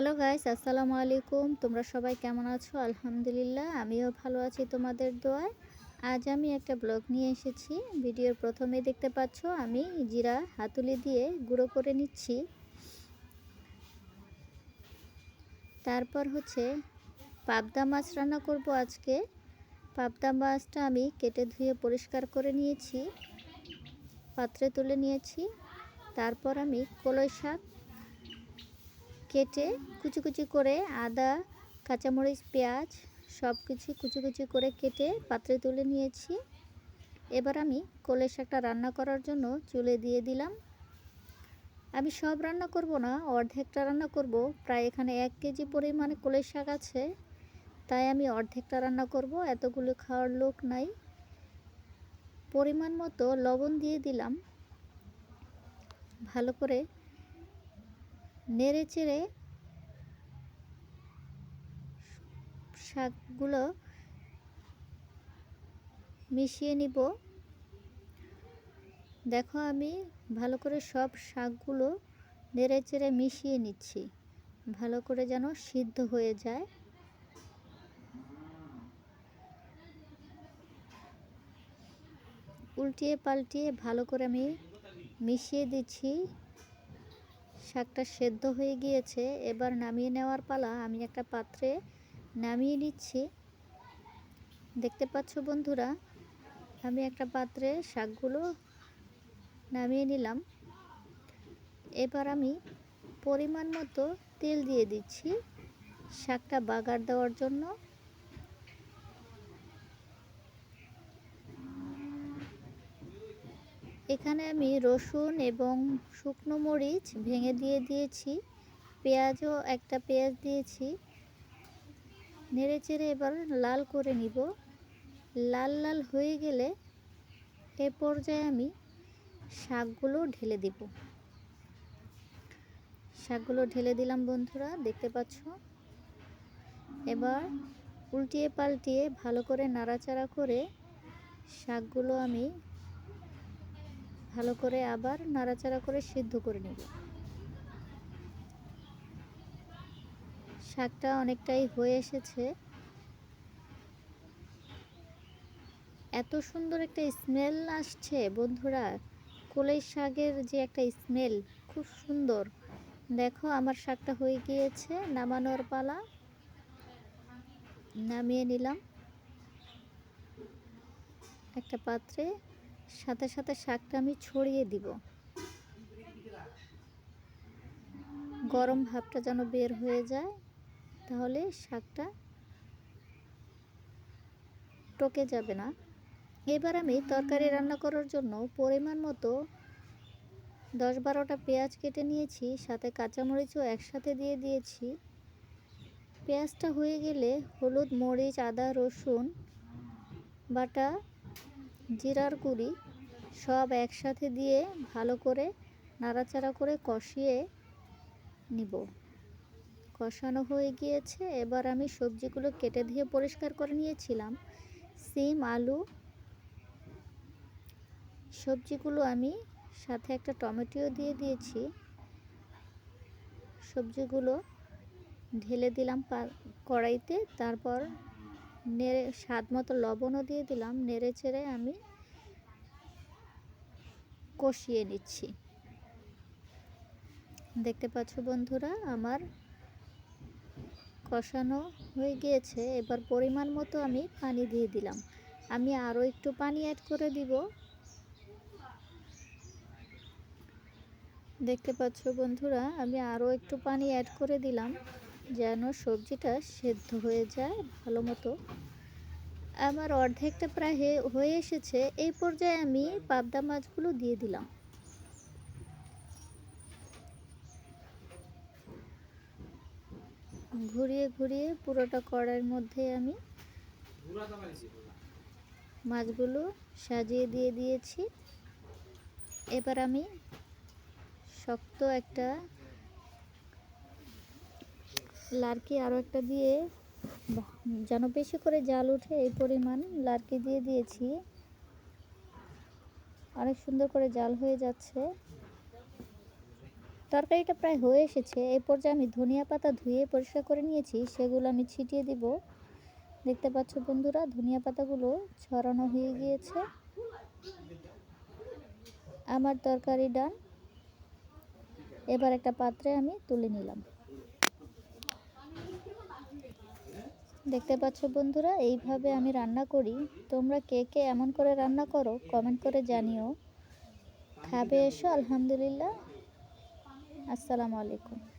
Hello guys আসসালামু আলাইকুম তোমরা সবাই কেমন আছো? আলহামদুলিল্লাহ, আমিও ভালো আছি তোমাদের দোয়ায়। আজ আমি একটা ব্লগ নিয়ে এসেছি। ভিডিওর প্রথমে দেখতে পাচ্ছ, আমি জিরা হাতুলি দিয়ে গুঁড়ো করে নিচ্ছি। তারপর হচ্ছে পাবদা মাছ রান্না করব আজকে। পাবদা মাছটা আমি কেটে ধুয়ে পরিষ্কার করে নিয়েছি, পাত্রে তুলে নিয়েছি। তারপর আমি কলই শাক কেটে কুচি কুচি করে আদা, কাঁচামরিচ, পেঁয়াজ সব কিছু কুচি কুচি করে কেটে পাত্রে তুলে নিয়েছি। এবার আমি কলে শাকটা রান্না করার জন্য চুলে দিয়ে দিলাম। আমি সব রান্না করব না, অর্ধেকটা রান্না করব। প্রায় এখানে এক কেজি পরিমাণে কলের শাক আছে। তাই আমি অর্ধেকটা রান্না করব, এতগুলো খাওয়ার লোক নাই। পরিমাণ মতো লবণ দিয়ে দিলাম। ভালো করে নেড়ে চেড়ে শাকগুলো মিশিয়ে নিব। দেখো আমি ভালো করে সব শাকগুলো নেড়ে চেড়ে মিশিয়ে নিচ্ছি। ভালো করে যেন সিদ্ধ হয়ে যায়। উল্টিয়ে পাল্টিয়ে ভালো করে আমি মিশিয়ে দিচ্ছি। শাকটা সেদ্ধ হয়ে গিয়েছে, এবার নামিয়ে নেওয়ার পালা আমি একটা পাত্রে নামিয়ে নিচ্ছি। দেখতে পাচ্ছ বন্ধুরা, আমি একটা পাত্রে শাকগুলো নামিয়ে নিলাম। এবার আমি পরিমাণ মতো তেল দিয়ে দিচ্ছি শাকটা বাগার দেওয়ার জন্য। এখানে আমি রসুন এবং শুকনো মরিচ ভেঙে দিয়ে দিয়েছি, পেঁয়াজও একটা পেঁয়াজ দিয়েছি। নেড়ে চেড়ে এবার লাল করে নিব। লাল লাল হয়ে গেলে এ পর্যায়ে আমি শাকগুলো ঢেলে দিব। শাকগুলো ঢেলে দিলাম বন্ধুরা, দেখতে পাচ্ছ? এবার উল্টিয়ে পাল্টিয়ে ভালো করে নাড়াচাড়া করে শাকগুলো আমি ভালো করে আবার নাড়াচাড়া করে সিদ্ধ করে নেব। শাকটা অনেকটাই হয়ে এসেছে। এত সুন্দর একটা স্মেল আসছে বন্ধুরা। কলই শাকের যে একটা স্মেল, খুব সুন্দর। দেখো আমার শাকটা হয়ে গিয়েছে নামানোর পালা। নামিয়ে নিলাম। একটা পাত্রে সাথে সাথে শাকটা আমি ছড়িয়ে দিব। গরম ভাবটা যেন বের হয়ে যায়, তাহলে শাকটা টকে যাবে না। এবার আমি তরকারি রান্না করার জন্য পরিমাণ মতো দশ বারোটা পেঁয়াজ কেটে নিয়েছি, সাথে কাঁচামরিচও একসাথে দিয়ে দিয়েছি। পেঁয়াজটা হয়ে গেলে হলুদ, মরিচ, আদা, রসুন, বাটা জিরার গুঁড়ি সব একসাথে দিয়ে ভালো করে নাড়াচাড়া করে কষিয়ে নিব। কষানো হয়ে গিয়েছে। এবার আমি সবজিগুলো কেটে দিয়ে পরিষ্কার করে নিয়েছিলাম। সিম, আলু, সবজিগুলো আমি সাথে একটা টমেটোও দিয়ে দিয়েছি। সবজিগুলো ঢেলে দিলাম কড়াইতে। তারপর নেড়ে স্বাদ মতো লবণও দিয়ে দিলাম, নেড়ে চেড়ে আমি কষিয়ে নিচ্ছি। দেখতে পাচ্ছ বন্ধুরা, আমার কষানো হয়ে গিয়েছে। এবার পরিমাণ মতো আমি পানি দিয়ে দিলাম। আমি আরও একটু পানি অ্যাড করে দিব। দেখতে পাচ্ছ বন্ধুরা, আমি আরও একটু পানি অ্যাড করে দিলাম। যেন সবজিটা সেদ্ধ হয়ে যায় ভালো মতো আমার অর্ধেকটা প্রায় হয়ে এসেছে, এই পর্যায়ে আমি পাবদা মাছগুলো দিয়ে দিলাম। ঘুরিয়ে ঘুরিয়ে পুরোটা কড়াইয়ের মধ্যে আমি মাছগুলো সাজিয়ে দিয়ে দিয়েছি। এবার আমি শক্ত একটা লার্কি আরও একটা দিয়ে, যেন বেশি করে জাল উঠে এই পরিমাণ লার্কি দিয়ে দিয়েছি। অনেক সুন্দর করে জাল হয়ে যাচ্ছে। তরকারিটা প্রায় হয়ে এসেছে। এই পর্যায়ে আমি ধনিয়া পাতা ধুয়ে পরিষ্কার করে নিয়েছি। সেগুলো আমি ছিটিয়ে দিব। দেখতে পাচ্ছ বন্ধুরা, ধনিয়া পাতাগুলো ছড়ানো হয়ে গিয়েছে। আমার তরকারি ডান। এবার একটা পাত্রে আমি তুলে নিলাম। দেখতে পাচ্ছ বন্ধুরা, এইভাবে আমি রান্না করি। তোমরা কে কে এমন করে রান্না করো কমেন্ট করে জানিও। খাবে এসো, আলহামদুলিল্লাহ। আসসালামু আলাইকুম।